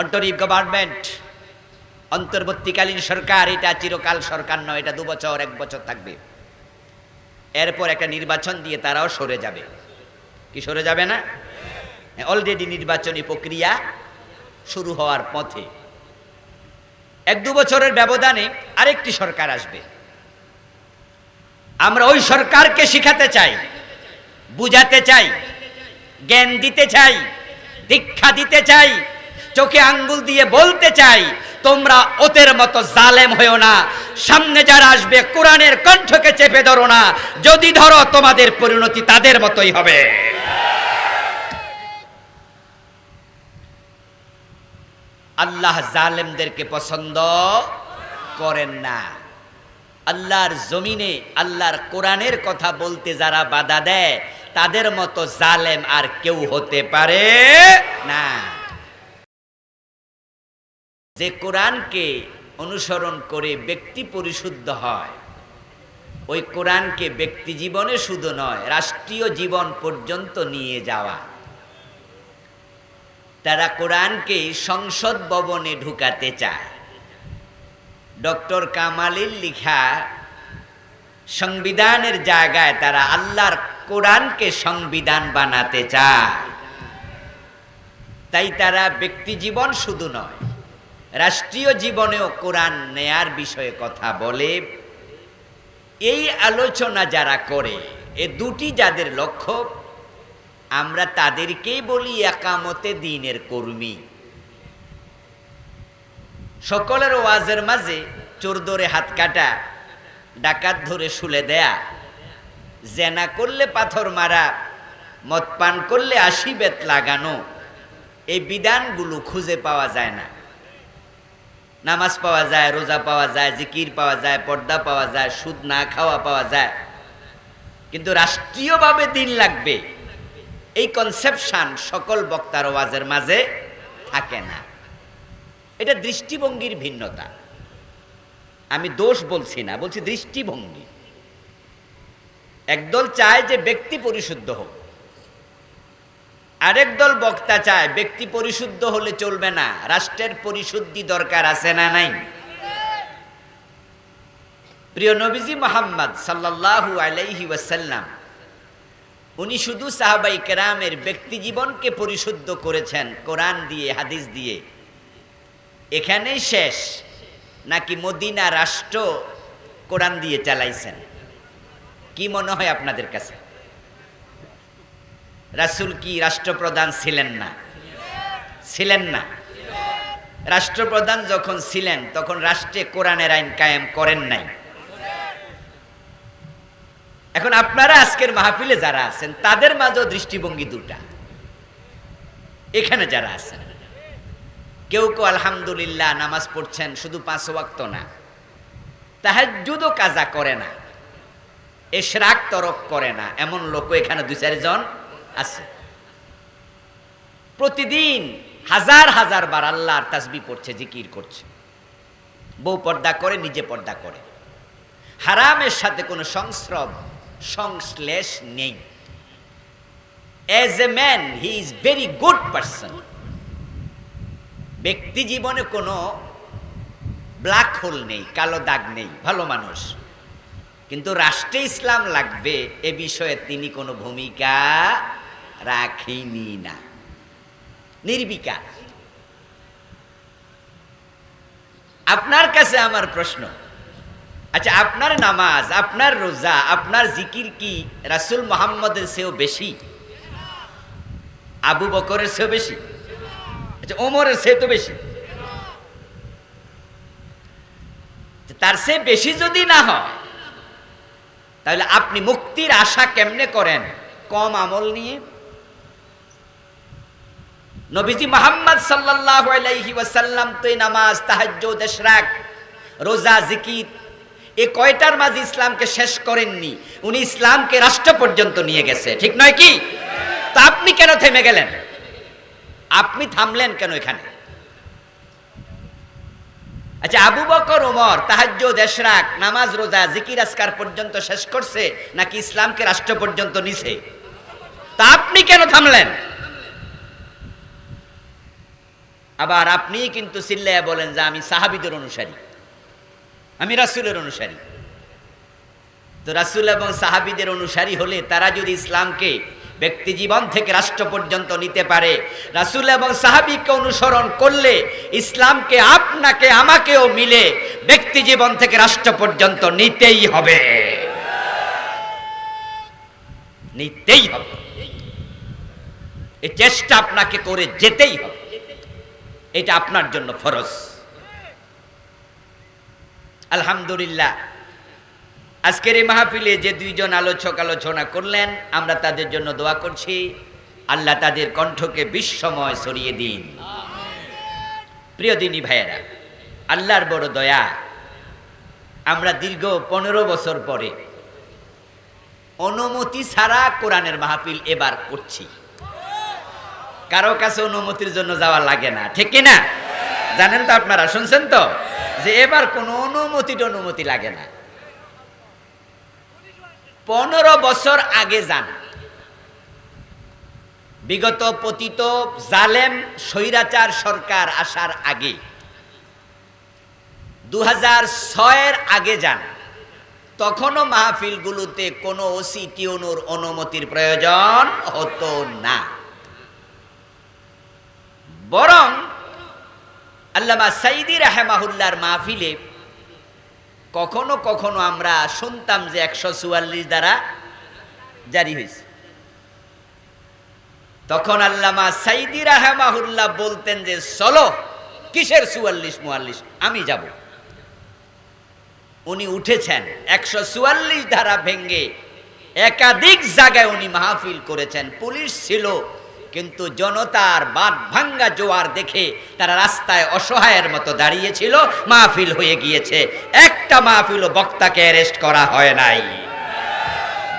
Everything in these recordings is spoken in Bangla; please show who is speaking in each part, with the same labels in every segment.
Speaker 1: অন্তরিম গভর্নমেন্ট অন্তর্বর্তীকালীন সরকার, এটা চিরকাল সরকার নয়, এটা দু বছর, এক বছর থাকবে। এরপর একটা নির্বাচন দিয়ে তারাও সরে যাবে। কি সরে যাবে না? অলরেডি নির্বাচনী প্রক্রিয়া শুরু হওয়ার পথে। এক দু বছরের ব্যবধানে আরেকটি সরকার আসবে। আমরা ওই সরকারকে শিখাতে চাই, বুঝাতে চাই, জ্ঞান দিতে চাই, দীক্ষা দিতে চাই চোখে আঙ্গুল দিয়ে বলতে চাই, তোমরা ওদের মতো জালেম হয়েও না। সামনে যারা আসবে, কোরআনের কণ্ঠকে চেপে ধরো না। যদি ধরো, তোমাদের পরিণতি তাদের মতোই হবে। আল্লাহ জালেমদেরকে পছন্দ করেন না। আল্লাহর জমিনে, আল্লাহর কোরআনের কথা বলতে যারা বাধা দেয়, তাদের মতো জালেম আর কেউ হতে পারে না। যে কোরআনকে অনুসরণ করে ব্যক্তি পরিশুদ্ধ হয়, ওই কোরআনকে ব্যক্তি জীবনে শুধু নয়, রাষ্ট্রীয় জীবন পর্যন্ত নিয়ে যাওয়া। তারা কোরআনকে সংসদ ভবনে ঢুকাতে চায়। ডক্টর কামালির লিখা সংবিধানের জায়গায় তারা আল্লাহর কোরআনকে সংবিধান বানাতে চায়। তাই তারা ব্যক্তি জীবন শুধু নয় রাষ্ট্রীয় জীবনেও কোরআন নেয়ার বিষয়ে কথা বলে, এই আলোচনা যারা করে, এ দুটি যাদের লক্ষ্য, আমরা তাদেরকেই বলি একামতে দিনের কর্মী। সকলের ওয়াজের মাঝে চোর ধরে হাত কাটা, ডাকাত ধরে শুলে দেয়া, জেনা করলে পাথর মারা মদ পান করলে আশি বেত লাগানো, এই বিধানগুলো খুঁজে পাওয়া যায় না। নামাজ পাওয়া যায়, রোজা পাওয়া যায়, জিকির পাওয়া যায়, পর্দা পাওয়া যায়, সুদ না খাওয়া পাওয়া যায়। কিন্তু রাষ্ট্রীয়ভাবে দিন লাগবে। এই কনসেপশন সকল বক্তার ওয়াজের মাঝে থাকে না। এটা দৃষ্টিভঙ্গির ভিন্নতা। আমি দোষ বলছি না, বলছি দৃষ্টিভঙ্গি। একদল চায় যে ব্যক্তি পরিশুদ্ধ হোক। আরেক দল বক্তা চায়, ব্যক্তি পরিশুদ্ধ হলে চলবে না, রাষ্ট্রের পরিশুদ্ধি দরকার আছে না নাই? প্রিয় নবীজি মোহাম্মদ সাল্লাল্লাহু আলাইহি ওয়াসাল্লাম, উনি শুধু সাহাবাই কেরামের ব্যক্তি জীবনকে পরিশুদ্ধ করেছেন, কোরআন দিয়ে, হাদিস দিয়ে। এখানেই শেষ, নাকি মদিনা রাষ্ট্র কোরআন দিয়ে চালাইছেন? কি মনে হয় আপনাদের কাছে? রাসুল কি রাষ্ট্রপ্রধান ছিলেন না? ছিলেন না। রাষ্ট্রপ্রধান যখন ছিলেন, তখন রাষ্ট্রে কোরআনের আইন কায়েম করেন নাই। এখন আপনারা আজকের মাহফিলে যারা আছেন, তাদের মাঝেও দৃষ্টিভঙ্গি দুটা। এখানে যারা আছেন, কেউ কেউ আলহামদুলিল্লাহ নামাজ পড়ছেন, শুধু পাঁচ ওয়াক্ত না। তাহাজুদও কাজা করে না। এশরাক তরক করে না। এমন লোক এখানে দুই চারজন আছে। প্রতিদিন হাজার হাজার বার আল্লাহর তাসবি পড়ছে, জিকির করছে। বউ পর্দা করে, নিজে পর্দা করে। হারামের সাথে কোনো সংস্রব, সংশ্লেষ নেই। As a man he is very good person ব্যক্তি জীবনে কোনো ব্ল্যাক হোল নেই, কালো দাগ নেই, ভালো মানুষ। কিন্তু রাষ্ট্রে ইসলাম লাগবে এ বিষয়ে তিনি কোনো ভূমিকা রাখেনি না নির্বিকার। আপনার কাছে আমার প্রশ্ন আচ্ছা আপনার নামাজ, আপনার রোজা, আপনার জিকির কি রাসুল মোহাম্মদের সেও বেশি? আবু বকরের সেও বেশি? আচ্ছা ওমরের সে তো বেশি। তার সে বেশি যদি না হয়, তাহলে আপনি মুক্তির আশা কেমনে করেন? কম আমল নিয়ে? নবীজি মোহাম্মদ সাল্লাল্লাহু আলাইহি ওয়াসাল্লাম তো এই নামাজ, তাহাজ্জুদ ইশরাক রোজা, জিকির এই কয়টার মাঝে ইসলামকে শেষ করেননি? উনি ইসলামকে রাষ্ট্র পর্যন্ত নিয়ে গেছে। ঠিক নয় কি? তা আপনি কেন থেমে গেলেন? আপনি থামলেন কেন এখানে? আচ্ছা আবু বকর, ওমর, তাহাজ্জুদ ইশরাক নামাজ, রোজা, জিকির আসকার পর্যন্ত শেষ করছে নাকি ইসলামকে রাষ্ট্র পর্যন্ত নিছে? তা আপনি কেন থামলেন? আবার আপনি কিন্তু চিল্লাইয়া বলেন যে আমি সাহাবিদের অনুসারী, আমি রাসুলের অনুসারী। তো রাসুল এবং সাহাবিদের অনুসারী হলে তারা যদি ইসলামকে ব্যক্তি জীবন থেকে রাষ্ট্র পর্যন্ত নিতে পারে, রাসুল এবং সাহাবিকে অনুসরণ করলে ইসলামকে আপনাকে, আমাকেও মিলে ব্যক্তি জীবন থেকে রাষ্ট্র পর্যন্ত নিতেই হবে। নিতেই হবে। এই চেষ্টা আপনাকে করে যেতেই হবে। এটা আপনার জন্য ফরজ। আলহামদুলিল্লাহ। আজকের এই মাহফিলে যে দুইজন আলোচক আলোচনা করলেন, আমরা তাদের জন্য দোয়া করছি। আল্লাহ তাদের কণ্ঠকে বিশ্বময় সরিয়ে দিন। প্রিয় দিনী ভাইয়েরা, আল্লাহর বড় দয়া, আমরা দীর্ঘ পনেরো বছর পরে অনুমতি ছাড়া কোরআনের মাহফিল এবার করছি। কারও কাছে অনুমতির জন্য যাওয়া লাগে না, ঠিক কি না? জানেন তো আপনারা, শুনছেন তো? যে এবার কোনো অনুমতি অনুমতি লাগে না। পনেরো বছর আগে যান। বিগত পতিত জালেম স্বৈরাচার সরকার আসার আগে দু হাজার ছয়ের আগে যান। তখনও মাহফিলগুলোতে কোনো ওসি টিউনুর অনুমতির প্রয়োজন হতো না। বরং আল্লামা সাইদি রাহেমাহুল্লার মাহফিলে কখনো কখনো আমরা শুনতাম যে একশো চুয়াল্লিশ দ্বারা জারি হয়েছে। তখন আল্লামা সাইদি রাহেমাহুল্লাহ বলতেন যে, চলো, কিসের চুয়াল্লিশ মুয়াল্লিশ? আমি যাব। উনি উঠেছেন, একশো চুয়াল্লিশ ধারা ভেঙ্গে একাধিক জায়গায় উনি মাহফিল করেছেন। পুলিশ ছিল কিন্তু জনতার বাদ ভাঙ্গা জোয়ার দেখে তারা রাস্তায় অসহায়ের মতো দাঁড়িয়েছিল, মাহফিল হয়ে গিয়েছে। একটা মাহফিলও বক্তাকে অ্যারেস্ট করা হয় নাই।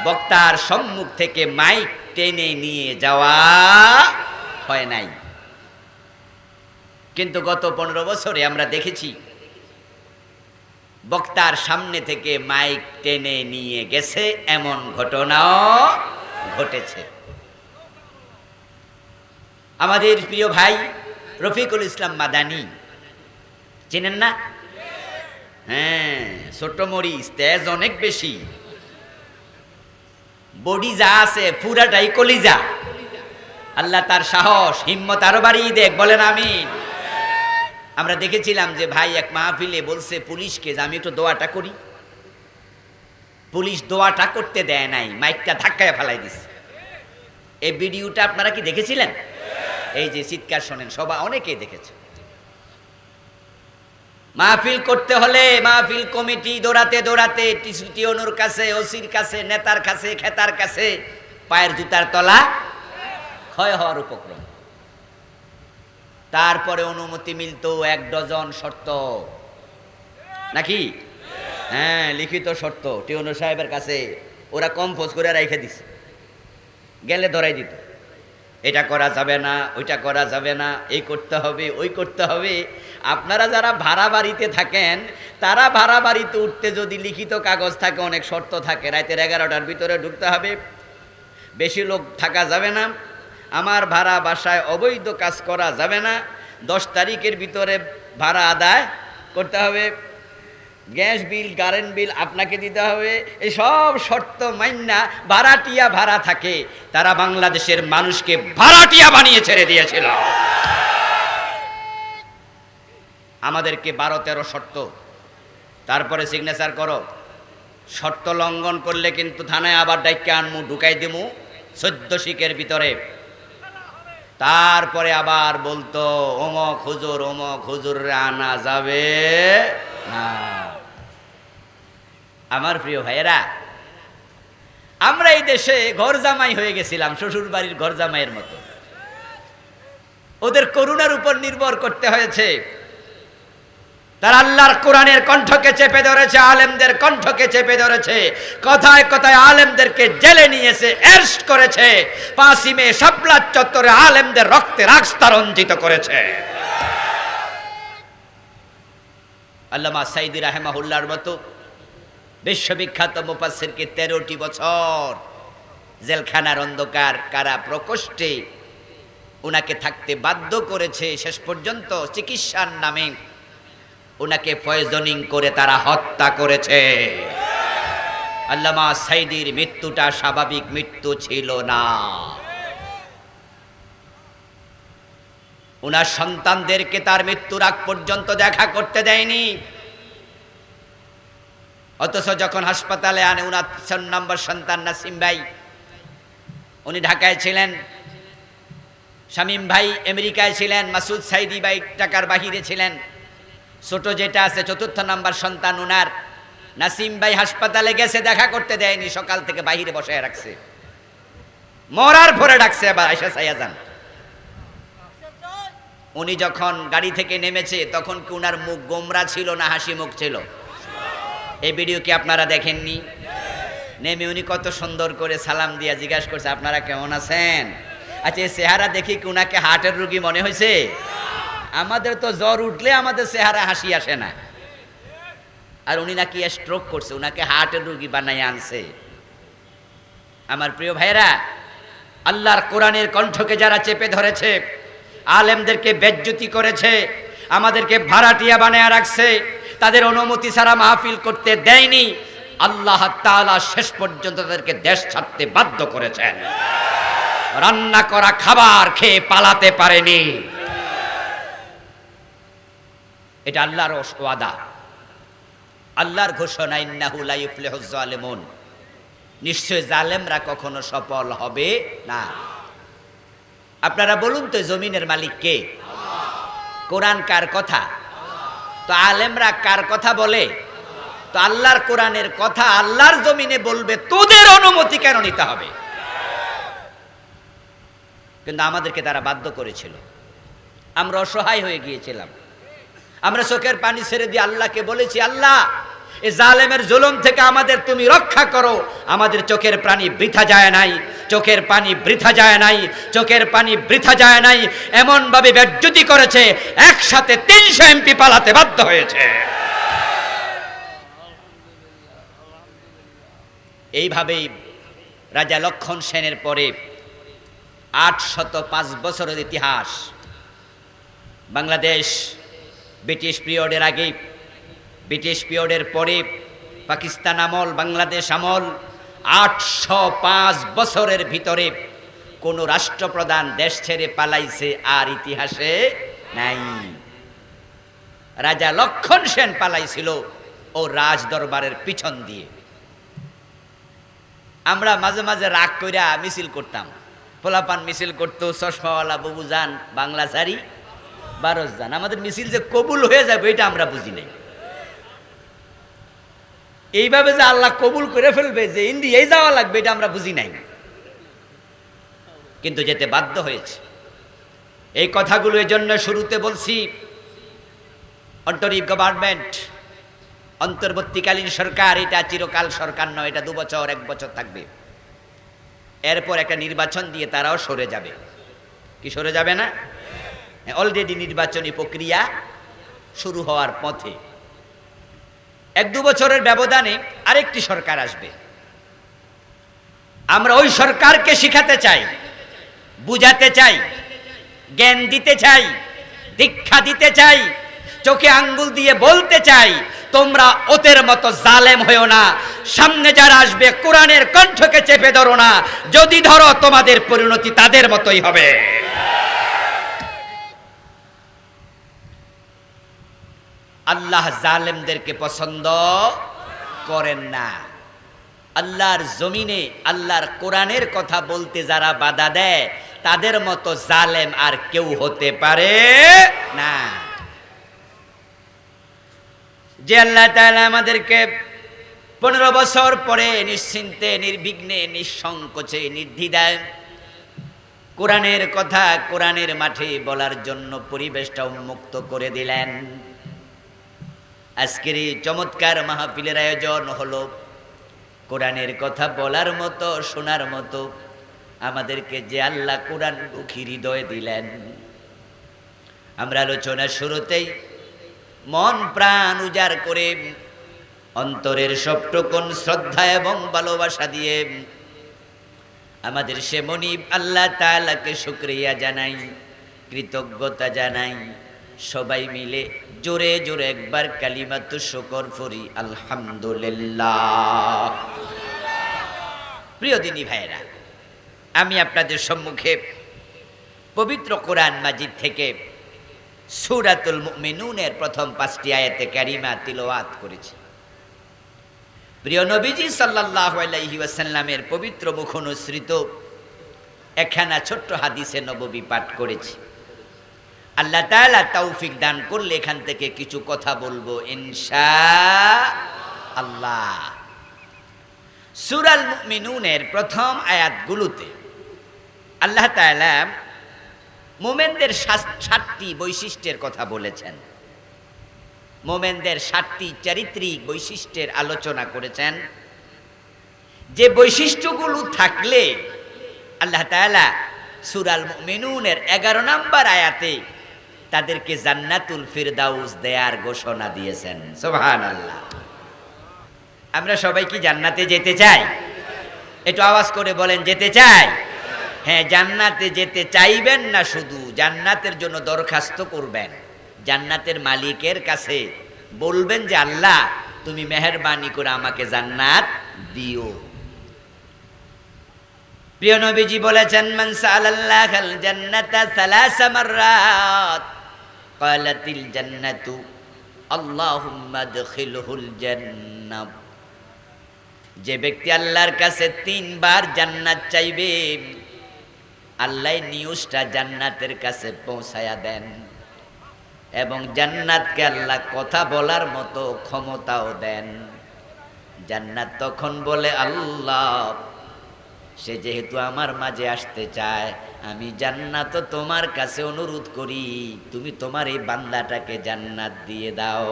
Speaker 1: বক্তার সম্মুখ থেকে মাইক টেনে নিয়ে যাওয়া হয় নাই। কিন্তু গত পনেরো বছরে আমরা দেখেছি, বক্তার সামনে থেকে মাইক টেনে নিয়ে গেছে, এমন ঘটনাও ঘটেছে। আমাদের প্রিয় ভাই রফিকুল ইসলাম মাদানি। চেনেন না? হ্যাঁ ছোট্ট মরিচ, তেজ অনেক বেশি। বডি যা আছে, পুরাটাই কলিজা। আল্লাহ তার সাহস, হিম্মত আরও বাড়িয়ে দেখ, বলেন আমি আমরা দেখেছিলাম যে ভাই এক মাহফিলে বলছে, পুলিশকে যে আমি একটু দোয়াটা করি। পুলিশ দোয়াটা করতে দেয় নাই, মাইকটা ধাক্কায় ফেলাই দিছে। এই ভিডিওটা আপনারা কি দেখেছিলেন? এই যে চিৎকার শোনেন সবাই অনেকেই দেখেছে। মাহফিল করতে হলে মাহফিল কমিটি দৌড়াতে দৌড়াতে টিউনুর কাছে, ওসির কাছে, নেতার কাছে, খেতার কাছে, পায়ের জুতার তলা, ক্ষয় হওয়ার উপক্রম। তারপরে অনুমতি মিলত এক ডজন শর্ত। নাকি? হ্যাঁ লিখিত শর্ত টিউনু সাহেবের কাছে। ওরা কম্পোজ করে রেখে দিছে। গেলে ধরাই দিত। এটা করা যাবে না, ওইটা করা যাবে না, এই করতে হবে, ওই করতে হবে। আপনারা যারা ভাড়া বাড়িতে থাকেন, তারা ভাড়া বাড়িতে উঠতে যদি লিখিত কাগজ থাকে, অনেক শর্ত থাকে রাতের এগারোটার ভিতরে ঢুকতে হবে। বেশি লোক থাকা যাবে না, আমার ভাড়া বাসায় অবৈধ কাজ করা যাবে না, দশ তারিখের ভিতরে ভাড়া আদায় করতে হবে। গ্যাস বিল, কারেন্ট বিল আপনাকে দিতে হবে। এই সব শর্ত মাইন্না ভাড়াটিয়া ভাড়া থাকে। তারা বাংলাদেশের মানুষকে ভাড়াটিয়া বানিয়ে ছেড়ে দিয়েছিল। আমাদেরকে বারো তেরো শর্ত। তারপরে সিগনেচার করো। শর্ত লঙ্ঘন করলে কিন্তু থানায় আবার ডাইকে আনমু, ঢুকাই দিমু। চোদ্দ শিখের ভিতরে তারপরে আবার বলতো ওম হুজুর ওম হুজুর আনা যাবে? না। আমার প্রিয় ভাইয়েরা, আমরা এই দেশে ঘর জামাই হয়ে গেছিলাম শ্বশুর বাড়ির ঘর জামাইয়ের মতো। ওদের করুণার উপর নির্ভর করতে হয়েছে। তারা আল্লাহর কোরআনের কণ্ঠকে চেপে ধরেছে, আলেমদের কণ্ঠকে চেপে ধরেছে। কথায় কথায় আলেমদেরকে জেলে নিয়েছে এরস্ট করেছে। পাঁচিমে সাপলার চত্বরে আলেমদের রক্তে রাস্তা রঞ্জিত করেছে। আল্লামা সাইদি রাহেমাহুল্লার মতো বিশ্ববিখ্যাত মুফাসসিরকে তেরোটি বছর জেলখানার অন্ধকার কারা প্রকোষ্ঠে ওনাকে থাকতে বাধ্য করেছে। শেষ পর্যন্ত চিকিৎসার নামে ওনাকে পয়জনিং করে তারা হত্যা করেছে। আল্লামা সাইদির মৃত্যুটা স্বাভাবিক মৃত্যু ছিল না। ওনার সন্তানদেরকে তার মৃত্যুর আগ পর্যন্ত দেখা করতে দেয়নি। অথচ যখন হাসপাতালে আনে উনার ছয় নম্বর সন্তান নাসিম ভাই, উনি ঢাকায় ছিলেন। শামীম ভাই আমেরিকায় ছিলেন, মাসুদ সাইদি ভাই টাকার বাহিরে ছিলেন। ছোট যেটা আছে, চতুর্থ নাম্বার সন্তান উনার। নাসিম ভাই হাসপাতালে গেছে, দেখা করতে দেয়নি, সকাল থেকে বাহিরে বসে রাখছে। মরার পরে ডাকছে আবার আয়সা সাইয়া যান। উনি যখন গাড়ি থেকে নেমেছে, তখন কি উনার মুখ গোমরা ছিল না হাসি মুখ ছিল? এই ভিডিও কি আপনারা দেখেননি? নেমে উনি কত সুন্দর করে সালাম দিয়া জিজ্ঞাসা করছে, আপনারা কেমন আছেন? আচ্ছা এই চেহারা দেখি কি উনাকে হার্টের রুগী মনে হয়েছে? আমাদের তো জ্বর উঠলে আমাদের চেহারা হাসি আসে না। আর উনি নাকি স্ট্রোক করছে, উনাকে হার্টের রুগী বানাই আনছে। আমার প্রিয় ভাইরা আল্লাহর কোরআনের কণ্ঠকে যারা চেপে ধরেছে, আলেমদেরকে বেজ্জতি করেছে, আমাদেরকে ভাড়াটিয়া বানায় রাখছে, তাদের অনুমতি ছাড়া মাহফিল করতে দেয়নি, আল্লাহ তাআলা শেষ পর্যন্ত তাদেরকে দেশ ছাড়তে বাধ্য করেছেন। রান্না করা খাবার খেয়ে পালাতে পারেনি। এটা আল্লাহর ওয়াদা। আল্লাহর ঘোষণা, ইন্নাহু লা ইফলিহুজ জালিমুন নিশ্চয় জালেমরা কখনো সফল হবে না। আপনারা বলুন তো, জমিনের মালিক কে? কোরআন কার কথা? তো আলেমরা কার কথা বলে? তো আল্লাহর কোরআনের কথা আল্লাহর জমিনে বলবে, তোদের অনুমতি কেন নিতে হবে? কিন্তু আমাদেরকে তারা বাধ্য করেছিল। আমরা অসহায় হয়ে গিয়েছিলাম। আমরা চোখের পানি ছেড়ে দিয়ে আল্লাহকে বলেছি, আল্লাহ, এ জালেমের জুলুম থেকে আমাদের তুমি রক্ষা করো। আমাদের চোখের পানি বৃথা যায় নাই, চোখের পানি বৃথা যায় নাই, চোখের পানি বৃথা যায় নাই। এমন ভাবে ব্যাজ্যুতি করেছে, একসাথে তিনশো এমপি পালাতে বাধ্য হয়েছে। এইভাবেই রাজা লক্ষণ সেনের পরে আটশত পাঁচ বছরের ইতিহাস, বাংলাদেশ ব্রিটিশ পিরিয়ডের আগে, ব্রিটিশ পিরিয়ডের পরে পাকিস্তান আমল, বাংলাদেশ আমল, আটশো পাঁচ বছরের ভিতরে কোনো রাষ্ট্রপ্রধান দেশ ছেড়ে পালাইছে আর ইতিহাসে নাই। রাজা লক্ষণ সেন পালাইছিল ও রাজ দরবারের পিছন দিয়ে। আমরা মাঝে মাঝে রাগ কইরা মিছিল করতাম। পোলাপান মিছিল করতো, চশমাওয়ালা বাবু যান, বাংলা সারি। বারোস যান আমাদের মিছিল যে কবুল হয়ে যাবে, এটা আমরা বুঝি নাই। এইভাবে যে আল্লাহ কবুল করে ফেলবে, যে ইন্ডিয়ায় যাওয়া লাগবে, এটা আমরা বুঝি নাই। কিন্তু যেতে বাধ্য হয়েছে। এই কথাগুলো এই জন্য শুরুতে বলছি অন্টরিভ গভর্নমেন্ট অন্তর্বর্তীকালীন সরকার, এটা চিরকাল সরকার নয়, এটা দু বছর এক বছর থাকবে। এরপর একটা নির্বাচন দিয়ে তারাও সরে যাবে। কি সরে যাবে না? অলরেডি নির্বাচনী প্রক্রিয়া শুরু হওয়ার পথে। এক দু বছরের ব্যবধানে আরেকটি সরকার আসবে। আমরা ওই সরকারকে শিখাতে চাই, বুঝাতে চাই, জ্ঞান দিতে চাই, দীক্ষা দিতে চাই, চোখে আঙ্গুল দিয়ে বলতে চাই, তোমরা ওদের মতো জালেম হয়েও না। সামনে যারা আসবে, কোরআনের কণ্ঠকে চেপে ধরো না। যদি ধরো, তোমাদের পরিণতি তাদের মতোই হবে। আল্লাহ জালেমদেরকে পছন্দ করেন না। আল্লাহর জমিনে, আল্লাহর কোরআনের কথা বলতে যারা বাধা দেয়, তাদের মতো জালেম আর কেউ হতে পারে না। যে আল্লাহ তাআলা আমাদেরকে পনেরো বছর পরে নিশ্চিন্তে, নির্বিঘ্নে, নিঃসংকোচে নির্দ্বিধায় কোরআনের কথা কোরআনের মাঠে বলার জন্য পরিবেশটা উন্মুক্ত করে দিলেন। আজকের এই চমৎকার মাহফিলের আয়োজন হলো কোরআনের কথা বলার মতো, শোনার মতো। আমাদেরকে যে আল্লাহ কোরআন মুখী হৃদয় দিলেন। আমরা আলোচনার শুরুতেই মন প্রাণ উজাড় করে অন্তরের সবটুকুন শ্রদ্ধা এবং ভালোবাসা দিয়ে আমাদের সে মনিব আল্লাহ তাআলাকে শুক্রিয়া জানাই, কৃতজ্ঞতা জানাই। সবাই মিলে জোরে জোরে একবার কালিমাত শুকর ফরি আলহামদুলিল্লাহ। প্রিয় দিনী ভাইয়েরা, আমি আপনাদের সম্মুখে পবিত্র কোরআন মাজিদ থেকে সুরাতুল মিনুনের প্রথম পাঁচটি আয়াতে কারিমা তিলওয়াত করেছি। প্রিয় নবীজি সাল্লাল্লাহু আলাইহি পবিত্র মুখ অনুসৃত একখানা ছোট্ট হাদিসে নববী পাঠ করেছি। আল্লাহ তাআলা তৌফিক দান করলে এখান থেকে কিছু কথা বলব, ইনশা আল্লাহ। সুরাল মিনুনের প্রথম আয়াতগুলোতে আল্লাহ তালা মোমেনদের সাতটি বৈশিষ্ট্যের কথা বলেছেন। মোমেনদের সাতটি চারিত্রিক বৈশিষ্ট্যের আলোচনা করেছেন। যে বৈশিষ্ট্যগুলো থাকলে আল্লাহ তাআলা সুরাল মিনুনের এগারো নম্বর আয়াতে তাদেরকে জান্নাতুল ফিরদাউস দেয়ার ঘোষণা দিয়েছেন। সোহান আল্লাহ আমরা সবাই কি জান্নাতে যেতে চাই? একটু আওয়াজ করে বলেন, যেতে চাই? হ্যাঁ জান্নাতে যেতে চাইবেন না শুধু? জান্নাতের জন্য দরখাস্ত করবেন। জান্নাতের মালিকের কাছে বলবেন যে, আল্লাহ, তুমি মেহরবানি করে আমাকে জান্নাত দিও। প্রিয় নবীজি বলেছেন, মান সাআলাল্লাহাল জান্নাতা ক্বালাতিল জান্নাতু, আল্লাহুম্মা আদখিলহুল জান্নাহ যে ব্যক্তি আল্লাহর কাছে তিনবার জান্নাত চাইবে, আল্লাহ নিউজটা জান্নাতের কাছে পৌঁছায়া দেন এবং জান্নাতকে আল্লাহ কথা বলার মতো ক্ষমতাও দেন। জান্নাত তখন বলে, আল্লাহ, সে যেহেতু আমার মাঝে আসতে চায় আমি জান্নাত তোমার কাছে অনুরোধ করি, তুমি তোমার এই বান্দাটাকে জান্নাত দিয়ে দাও।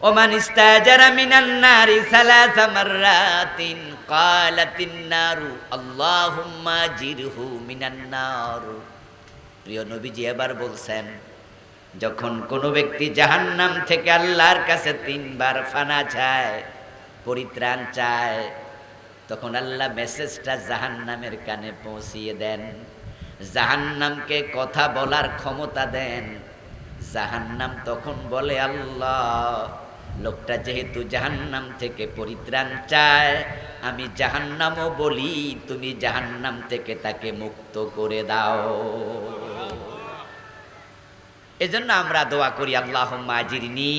Speaker 1: ওমান ইস্তাজারা মিনান নারি সালাসা মাররাতিন ক্বালাতিন নারু, আল্লাহুম্মা জিরহু মিনান নার। প্রিয় নবীজি এবার বলছেন, যখন কোনো ব্যক্তি জাহান্নাম থেকে আল্লাহর কাছে তিনবার ফানা চায়, পরিত্রাণ চায় তখন আল্লাহ মেসেজটা জাহান্নামের কানে পৌঁছিয়ে দেন। জাহান্নামকে কথা বলার ক্ষমতা দেন। জাহান্নাম তখন বলে, আল্লাহ, লোকটা যেহেতু জাহান্নাম থেকে পরিত্রাণ চায়, আমি জাহান্নামও বলি, তুমি জাহান্নাম থেকে তাকে মুক্ত করে দাও। এজন্য আমরা দোয়া করি আল্লাহ মাজিরনি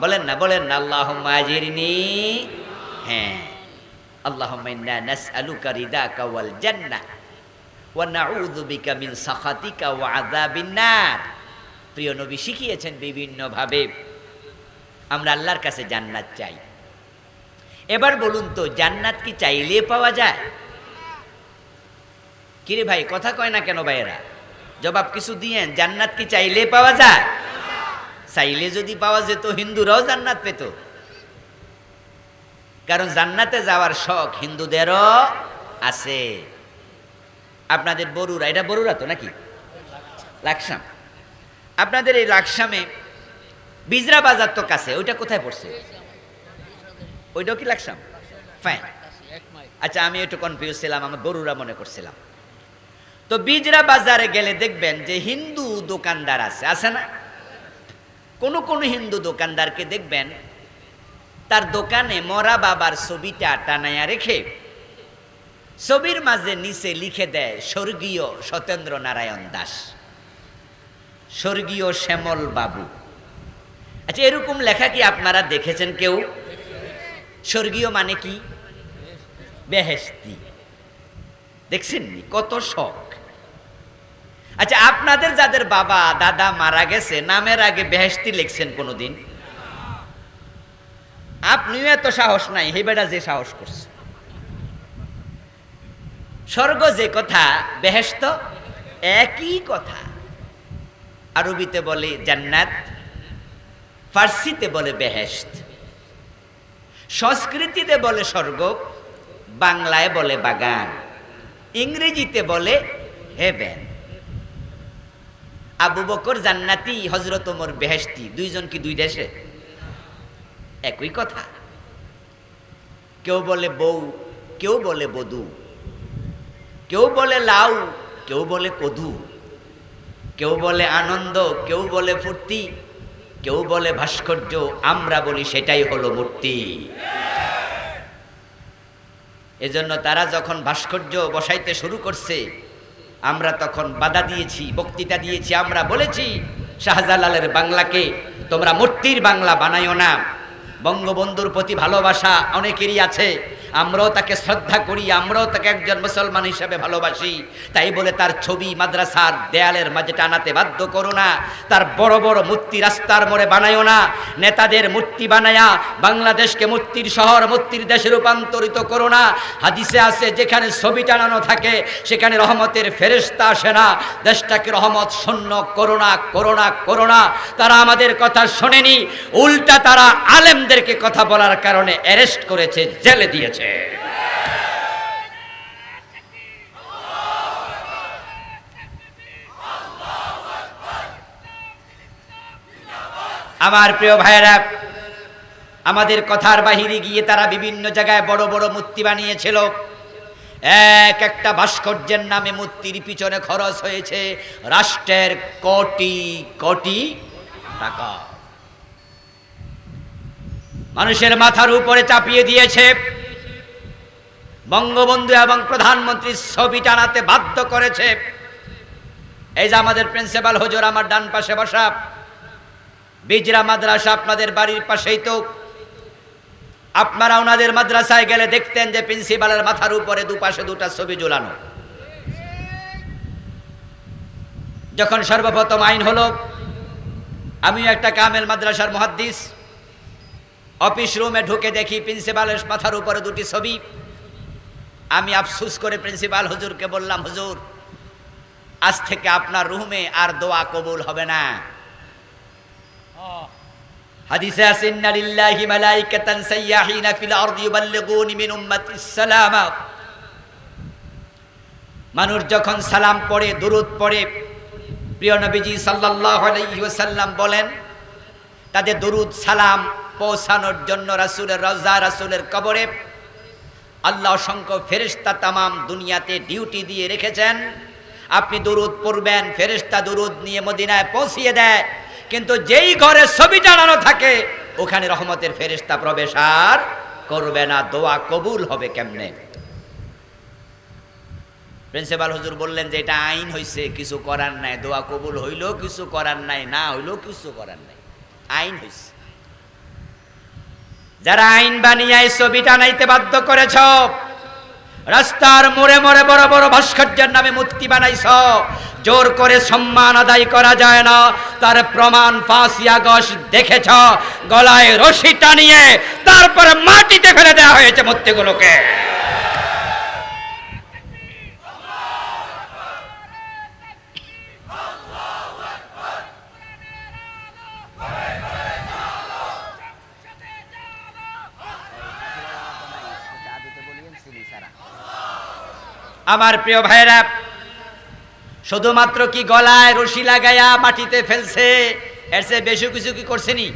Speaker 1: বলেন না বলেন না আল্লাহ মাজিরনি হ্যাঁ। ওয়া প্রিয় নবী শিখিয়েছেন বিভিন্নভাবে। আমরা আল্লাহর কাছে জান্নাত চাই। এবার বলুন তো, জান্নাত কি চাইলে পাওয়া যায়? কিরে ভাই, কথা কয় না কেন ভাইয়েরা? জবাব কিছু দিয়েন, জান্নাত কি চাইলে পাওয়া যায়? চাইলে যদি পাওয়া যেত, হিন্দুরাও জান্নাত পেত। কারণ জান্নাতে যাওয়ার শখ হিন্দুদেরও আছে। আপনাদের বরুরা, এটা বরুরা তো নাকি? লাকসাম। আপনাদের এই লাকসামে বিজরা বাজার তো কাছে, ওইটা কোথায় পড়ছে? ওইটাও কি লাকসাম? ফাইন আচ্ছা আমি একটু কনফিউজ ছিলাম, আমার বরুরা মনে করছিলাম। তো বিজরা বাজারে গেলে দেখবেন যে হিন্দু দোকানদার আছে আছে না? কোন কোন হিন্দু দোকানদারকে দেখবেন তার দোকানে মরা বাবার ছবিটা টানায়া রেখে, ছবির মাঝে নিচে লিখে দেয়, স্বর্গীয় সত্যেন্দ্র নারায়ণ দাস, স্বর্গীয় শ্যামল বাবু। আচ্ছা এরকম লেখা কি আপনারা দেখেছেন কেউ? স্বর্গীয় মানে কি? বেহেস্তি দেখছেন কত শখ। আচ্ছা আপনাদের যাদের বাবা, দাদা মারা গেছে, নামের আগে বেহেস্তি লিখছেন কোনোদিন? আপনিও এত সাহস নাই, হে বেটা যে সাহস করছে। স্বর্গ যে কথা বেহেস্ত একই কথা। আরবিতে বলে জান্নাত, ফার্সিতে বলে বেহেস্ত সংস্কৃতিতে বলে স্বর্গ, বাংলায় বলে বাগান। ইংরেজিতে বলে হেভেন। আবু বকর জান্নাতি হজরত ওমর বেহেস্তি দুইজন কি দুই দেশে? একই কথা। কেউ বলে বউ, কেউ বলে বধু। কেউ বলে লাউ, কেউ বলে কদু কেউ বলে আনন্দ, কেউ বলে ফুর্তি। কেউ বলে ভাস্কর্য, আমরা বলি সেটাই হলো মূর্তি। এজন্য তারা যখন ভাস্কর্য বসাইতে শুরু করছে, আমরা তখন বাধা দিয়েছি, বক্তৃতা দিয়েছি, আমরা বলেছি, শাহজালালের বাংলাকে তোমরা মূর্তির বাংলা বানাইও না। বঙ্গবন্ধুর প্রতি ভালোবাসা অনেকেরই আছে। আমরাও তাকে শ্রদ্ধা করি, আমরাও তাকে একজন মুসলমান হিসেবে ভালোবাসি। তাই বলে তার ছবি মাদ্রাসার দেয়ালের মাঝে টানাতে বাধ্য করো না। তার বড় বড় মূর্তি রাস্তার মোড়ে বানায়ও না। নেতাদের মূর্তি বানায়া বাংলাদেশকে মূর্তির শহর মূর্তির দেশে রূপান্তরিত করো না। হাদিসে আছে, যেখানে ছবি টানানো থাকে, সেখানে রহমতের ফেরেস্তা আসে না। দেশটাকে রহমত শূন্য করোনা করোনা করোনা তারা আমাদের কথা শোনেনি। উল্টা তারা আলেমদেরকে কথা বলার কারণে অ্যারেস্ট করেছে, জেলে দিয়েছে। আমার প্রিয় ভাইয়েরা, আমাদের কথার বাহিরে গিয়ে তারা বিভিন্ন জায়গায় বড় বড় মূর্তি বানিয়েছিল। এক একটা ভাস্কর্যের নামে মূর্তির পিছনে খরচ হয়েছে রাষ্ট্রের কোটি কোটি টাকা। মানুষের মাথার উপরে চাপিয়ে দিয়েছে। বঙ্গবন্ধু এবং প্রধানমন্ত্রীর ছবি টানাতে বাধ্য করেছে। এই যে আমাদের প্রিন্সিপাল হুজুর আমার ডান পাশে বসা, বিজরা মাদ্রাসা আপনাদের বাড়ির পাশেই তো। আপনারা ওনাদের মাদ্রাসায় গেলে দেখতেন যে প্রিন্সিপালের মাথার উপরে দুপাশে দুটা ছবি ঝুলানো। যখন সর্বপ্রথম আইন হলো, আমিও একটা কামেল মাদ্রাসার মহাদ্দিস অফিস রুমে ঢুকে দেখি প্রিন্সিপালের মাথার উপরে দুটি ছবি। আমি আফসুস করে প্রিন্সিপাল হুজুরকে বললাম, হুজুর, আজ থেকে আপনার রুমে আর দোয়া কবুল হবে না। মিন মানুষ যখন সালাম পড়ে, দুরূদ পড়ে, প্রিয় নবীজি সাল্লাল্লাহু বলেন তাদের দুরূদ, সালাম পৌঁছানোর জন্য রাসূলের রজা, রাসূলের কবরে আল্লাহ অসংখ্য ফেরেশতা তামাম দুনিয়াতে ডিউটি দিয়ে রেখেছেন। আপনি দুরুদ পড়বেন, ফেরেশতা দুরুদ নিয়ে মদিনায় পৌঁছিয়ে দেয়। কিন্তু যেই ঘরে ছবি টানানো থাকে, ওখানে রহমতের ফেরেশতা প্রবেশ আর করবে না। দোয়া কবুল হবে কেমনে? প্রিন্সিপাল হুজুর বললেন যে, এটা আইন হয়েছে কিছু করার নাই। দোয়া কবুল হইলেও কিছু করার নাই, না হইলেও কিছু করার নাই। আইন হইছে। যারা আইন বানিয়ে ছবি টানাইতে বাধ্য করেছ, রাস্তার মোড়ে মোড়ে বড় বড় ভাস্কর্যের নামে মূর্তি বানাইছ, জোর করে সম্মান আদায় করা যায় না, তার প্রমাণ আগস্ট দেখেছ, গলায় রশি টানিয়ে তারপরে মাটিতে ফেলে দেওয়া হয়েছে মূর্তিগুলোকে। আমার প্রিয় ভাইরা শুধুমাত্র কি গলায় রশি লাগাইয়া মাটিতে ফেলছে, এর চেয়ে বেশি কিছু কি করছেনি